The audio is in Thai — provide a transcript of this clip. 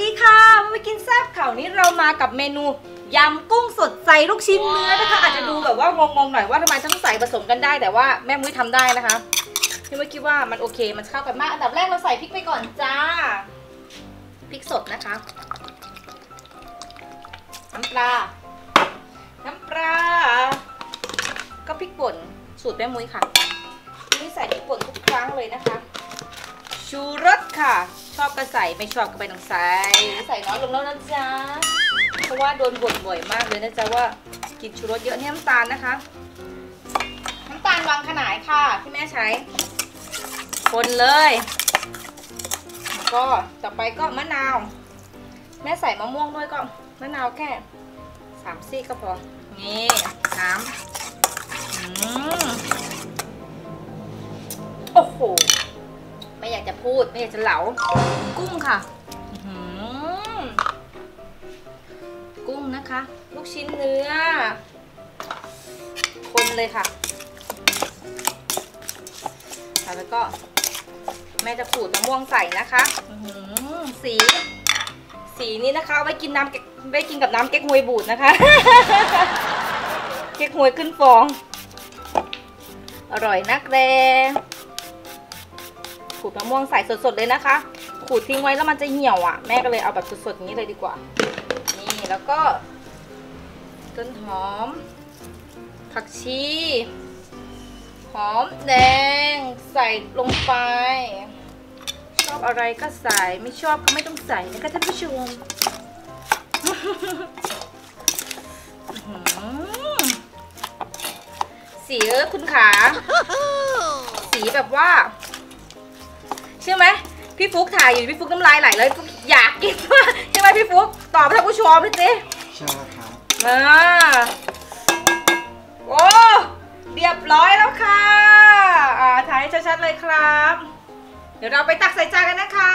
ดีค่ะมาไปกินแซ่บข่าวนี้เรามากับเมนูยำกุ้งสดใส่ลูกชิ้นเนื้อนะคะ อาจจะดูแบบว่างงๆหน่อยว่าทำไมทั้งใส่ผสมกันได้ แต่ว่าแม่มุ้ยทำได้นะคะพี่มุ้ยคิดว่ามันโอเค มันเข้ากันมากอันดับแรกเราใส่พริกไปก่อนจ้าพริกสดนะคะ น้ำปลา น้ำปลา ก็พริกป่นสูตรแม่มุ้ยค่ะนี่ใส่พริกป่นทุกครั้งเลยนะคะ ชูรสค่ะ ชอบก็ใส่ไม่ชอบก็ไม่ต้องใส่ ใส่น้อยลงแล้วนะจ๊ะ เพราะว่าโดนบ่นบ่อยมากเลยนะจ๊ะว่ากินชูรสเยอะนี่น้ำตาลนะคะ น้ำตาลวางขนายค่ะที่แม่ใช้ คนเลยแล้วก็ต่อไปก็มะนาว แม่ใส่มะม่วงด้วยก็มะนาวแค่สามซี่ก็พอ นี่น้ำอืมโอ้โหไม่อยาก จะพูดไม่อยากจะเหลา กุ้งค่ะกุ้งนะคะ ลูกชิ้นเนื้อ คนเลยค่ะแล้วก็แม่จะขูดมะม่วงใส่นะคะสี สีนี้นะคะเอาไว้กินน้ำเก๊กไว้กินกับน้ำเก๊กฮวยบูดนะคะ เก๊กฮวยขึ้นฟอง อร่อยนักแล ขูดมะม่วงใส่สดๆเลยนะคะ ขูดทิ้งไว้แล้วมันจะเหี่ยวอะ แม่ก็เลยเอาแบบสดๆอย่างนี้เลยดีกว่า นี่แล้วก็ต้นหอม ผักชี หอมแดง ใส่ลงไป ชอบอะไรก็ใส่ไม่ชอบก็ไม่ต้องใส่นะคะท่านผู้ชมอื้อหือสีเออคุณขา สีแบบว่า ใช่ไหมพี่ฟุกถ่ายอยู่พี่ฟุกน้ำลายไหลเลยฟุกอยากกินมากใช่ไหมพี่ฟุกตอบท่านผู้ชมเลยสิใช่ครับอ่าโอ้เรียบร้อยแล้วค่ะอ่าถ่ายให้ชัดๆเลยครับ เดี๋ยวเราไปตักใส่จานกันนะคะ